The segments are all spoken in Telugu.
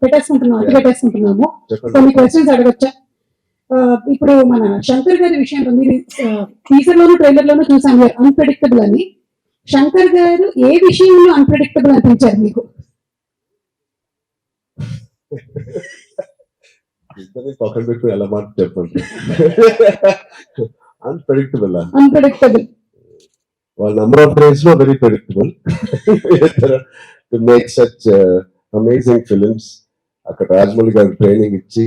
పెట్టేసుకుంటున్నాం పెట్టేసుకుంటున్నాము. కొన్ని క్వశ్చన్స్ అడగచ్చా? ఇప్పుడు మన శంకర్ గారి విషయంలో మీరు టీజర్ లోను ట్రైలర్ లోను చూసాను అన్ప్రెడిక్టబుల్ అని. శంకర్ గారు ఏ విషయంలో అన్ప్రెడిక్టబుల్ అనిపించారు మీకు? పక్కన పెట్టి ఎలా మాట చెప్పండి? అన్ప్రెడిక్టబుల్ అన్ప్రెడిక్టబుల్ వాళ్ళ నంబర్ ఆఫ్ డేస్లో very predictable to make such amazing films అక్కడ రాజమౌళి గారు ట్రైనింగ్ ఇచ్చి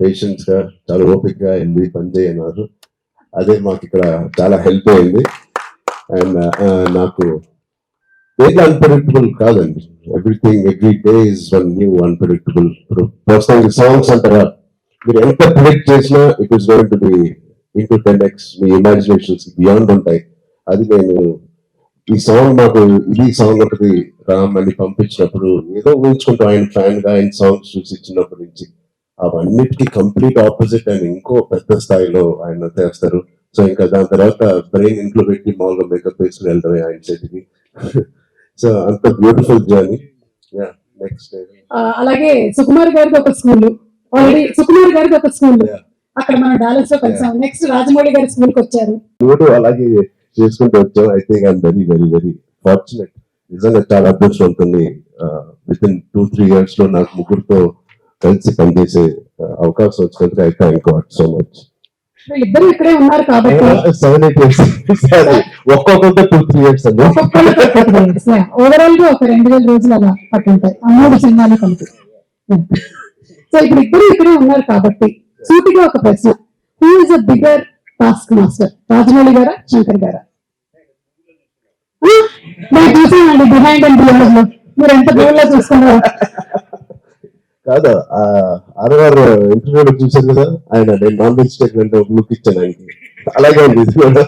పేషెంట్స్గా చాలా ఓపిక గా వెళ్ళి పనిచేయన్నారు. అదే మాకు ఇక్కడ చాలా హెల్ప్ అయింది. అండ్ uh, నాకు ఏది అన్ప్రెడిక్టబుల్ కాదండి. Everything every day is one new unpredictable ఇప్పుడు పర్సనల్ సాంగ్స్ అంటారా? మీరు ఎంత ప్రిడిక్ట్ చేసినా it is going to be into ten X me imaginations beyond ఉంటాయి. అది నేను ఈ సాంగ్ మాకు ఇది సాంగ్ ఒకటి రామ్ అని పంపించినప్పుడు ఏదో ఊహించుకుంటూ ఆయన ఫ్యాన్గా ఆయన సాంగ్స్ చూసి ఇచ్చినప్పటి నుంచి అవన్నిటికీ కంప్లీట్ ఆపోజిట్ ఆయన ఇంకో పెద్ద స్థాయిలో ఆయన చేస్తారు. సో ఇంకా దాని తర్వాత బ్రెయిన్ ఇంట్లో పెట్టి మామూలుగా మేకప్ వేసుకుని వెళ్ళడమే ఆయన చేతికి. సో అంత బ్యూటిఫుల్ జర్నీ యా నెక్స్ట్ అలాగే సుకుమార్ గారికి ఒక స్కూల్. ఆల్రెడీ సుకుమార్ గారికి ఒక స్కూల్. అక్కడ మనం డాలర్స్లో కలిసాం. నెక్స్ట్ రాజమౌళి గారి స్కూల్కి వచ్చారు మూడు అలాగే చేసుకుంటూ వచ్చాం. I think I'm very very very fortunate నిజంగా చాలా అదృష్టం ఉంటుంది. విత్ ఇన్ టూ త్రీ ఇయర్స్లో నాకు ముగ్గురుతో కలిసి పనిచేసే అవకాశం వచ్చినందుకు I thank God so much. ఇద్దరు ఇక్కడే ఉన్నారు కాబట్టి. సెవెన్ ఎయిట్ ఇయర్స్ ఒక్కొక్కరితో టూ త్రీ ఇయర్స్ అండి. ఓవరాల్గా ఒక రెండు వేల రోజులు అలా పట్టుంటాయి. మూడు సినిమాలు కలిపి. సో ఇప్పుడు ఇద్దరు ఇక్కడే ఉన్నారు కాబట్టి సూటిగా ఒక ప్రశ్న. Who is a bigger task master Rajamouli గారా శంకర్ గారా? నేను చూసానండి బిహైండ్ అండ్ బిహైండ్లో. మీరు ఎంత దూరంలో చూస్తున్నారు. కాదు ఆర్ఆర్ ఇంటర్వ్యూలో చూశారు కదా ఆయన నేను నాన్ వెజిటేరియన్ ఒక లుక్ ఇచ్చాను ఆయనకి. అలాగే ఉంది. ఇది కూడా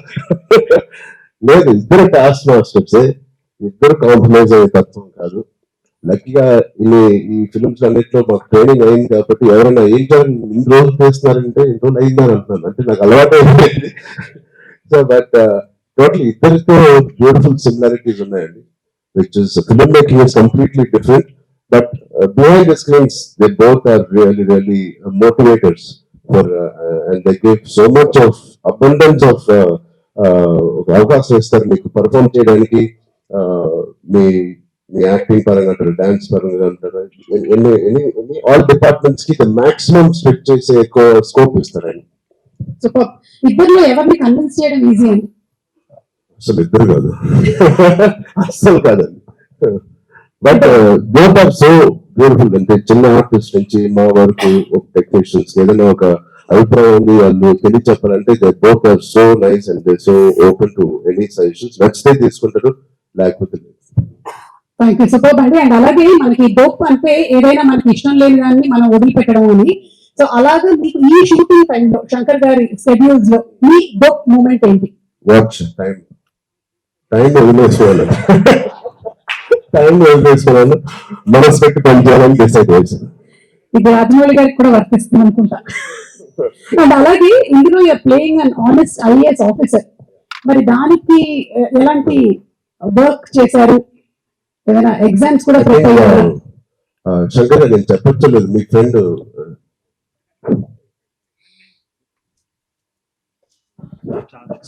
లేదు ఇద్దరు టాస్క్ స్టెప్స్ ఇద్దరు కాంప్రమైజ్ అయ్యే తత్వం కాదు. లక్కీగా ఇన్ని ఈ ఫిల్మ్స్ అన్నింటిలో మాకు ట్రైనింగ్ అయింది కాబట్టి ఎవరైనా ఏం చేయాలి ఇన్ని రోజులు చేస్తున్నారంటే ఇన్ని రోజులు అయిందని అంటున్నాను. అంటే నాకు అలవాటు అయిపోయింది సో బట్ టోటల్ ఇద్దరితో బ్యూటిఫుల్ సిమిలారిటీస్ ఉన్నాయండి. Which is film making is completely different but behind the screens they both are really really motivators for and they give so much of abundance of ఒక అవకాశం ఇస్తారు మీకు. పర్ఫామ్ చేయడానికి uh, మీ మీ యాక్టింగ్ పరంగా అంటారు డాన్స్ పరంగా అంటారు ఎన్ని ఎన్ని ఎన్ని ఆల్ డిపార్ట్మెంట్స్కి మాక్సిమం స్ట్రిక్ చేసే స్కోప్ ఇస్తారండి. ఆయన ఎవరిని కన్విన్స్ చేయడం ఈజీ అండి? అసలు ఇద్దరు కాదు. అస్సలు కాదండి but both are so beautiful అంటే చిన్న ఆర్టిస్ట్ నుంచి మా వరకు ఒక టెక్నీషియన్స్ ఏదైనా ఒక అభిప్రాయం ఉంది వాళ్ళు తెలియ చెప్పాలంటే both are so nice and so open to any suggestions నచ్చితే తీసుకుంటారు లేకపోతే అండి అండ్ అలాగే మనకి డోప్ అంటే ఏదైనా మనకి ఇష్టం లేని దాన్ని మనం వదిలిపెట్టడం అని. సో అలాగే మీకు ఈ షూటింగ్ టైంలో శంకర్ గారి షెడ్యూల్స్లో మీ డోప్ మూమెంట్ ఏంటి? వాచ్ టైం టైం వదిలేసుకోవాలి టైం వదిలేసుకోవాలి మనసు పెట్టి పని చేయాలని డిసైడ్ చేశాను ఇది రాజమౌళి గారికి కూడా వర్తిస్తుంది అనుకుంటా. అండ్ అలాగే ఇందులో playing an honest IAS officer మరి దానికి ఎ- ఎలాంటి వర్క్ చేశారు? ఏదైనా ఎగ్జామ్స్ కూడా ప్రిపేర్ అయ్యారు? శంకర్ నేను చెప్పట్లేదు. మీ ఫ్రెండ్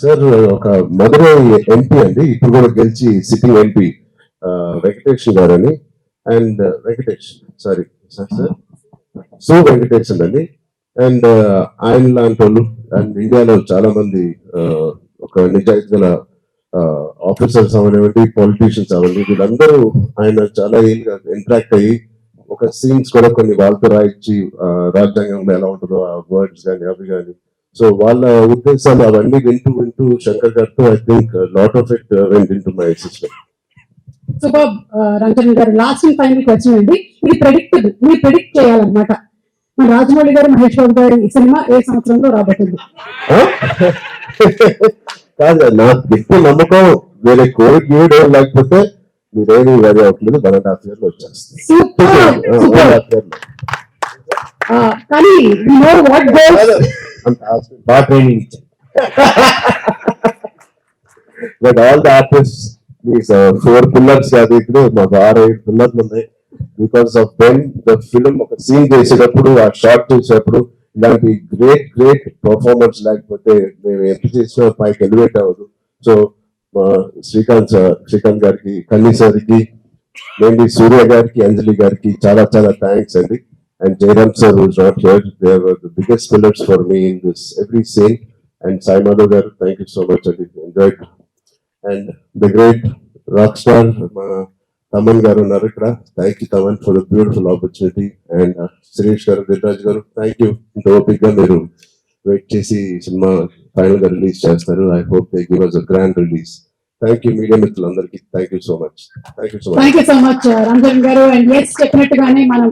సార్ ఒక మధురై ఎంపీ అండి. ఇప్పుడు కూడా గెలిచి సిట్టింగ్ ఎంపీ వెంకటేష్ గారు అని and Venkatesh sorry sir sir. So Venkatesh అండి. అండ్ ఆయన లాంటి వాళ్ళు అండ్ ఇండియాలో చాలా మంది ఒక నిజాయితీ గల ఆఫీసర్స్ అవనివ్వండి పాలిటీషియన్స్ అవ్వండి వీళ్ళందరూ ఆయన చాలా ఇంట్రాక్ట్ ఇంటరాక్ట్ అయ్యి ఒక సీన్స్ కూడా కొన్ని వాళ్ళతో రాయించి రాజ్యాంగంలో ఎలా ఉంటుందో ఆ వర్డ్స్ కానీ అవి కానీ సో వాళ్ళ ఉద్దేశాలు అవన్నీ వింటూ వింటూ శంకర్ గారితో I think lot of it went into my system super Ranjan garu last and final question అండి. ఇది ప్రెడిక్టబుల్ మీరు ప్రెడిక్ట్ చేయాలన్నమాట. మన రాజమౌళి గారు మహేష్ బాబు గారి సినిమా ఏ సంవత్సరంలో రాబోతుంది? కాదు నాకు ఎక్కువ నమ్మకం వేరే ఏడో లేకపోతే మీరేమి వేరే అవ్వట్లేదు వన్ అండ్ హాఫ్ ఇయర్లో వచ్చేస్తుంది కానీ నో బాగా ట్రైనింగ్ ఇచ్చాను but all the artist four pillars కాదు ఇప్పుడు మాకు ఆరు ఏడు పిల్లర్లు ఉన్నాయి because of then the film ఒక సీన్ చేసేటప్పుడు ఆ షార్ట్ చేసేటప్పుడు ఇలాంటి గ్రేట్ గ్రేట్ పర్ఫార్మెన్స్ లేకపోతే మేము ఎంత చేసినా పైకి ఎలివేట్ అవ్వదు. సో శ్రీకాంత్ శ్రీకాంత్ గారికి కన్నీ సార్కి మెయిన్లీ సూర్య గారికి అంజలి గారికి చాలా చాలా థ్యాంక్స్ అండి. And Jayaram sir who's not here they were the biggest pillars for me in this every scene. And Sai Madhav గారు థ్యాంక్ యూ సో మచ్ అండి enjoy and the great rock star మా తమన్ గారు ఉన్నారు ఇక్కడ thank you Thaman for the beautiful opportunity and Suresh garu Dilraj garu thank you ఇంత ఓపిక్గా మీరు వెయిట్ చేసి ఈ సినిమా ఫైనల్గా రిలీజ్ చేస్తారు. I hope they give us a grand release thank you media మిత్రులందరికీ. Thank you so much thank you so much thank you so much Ranjan garu and S చెప్పినట్టుగానే మనం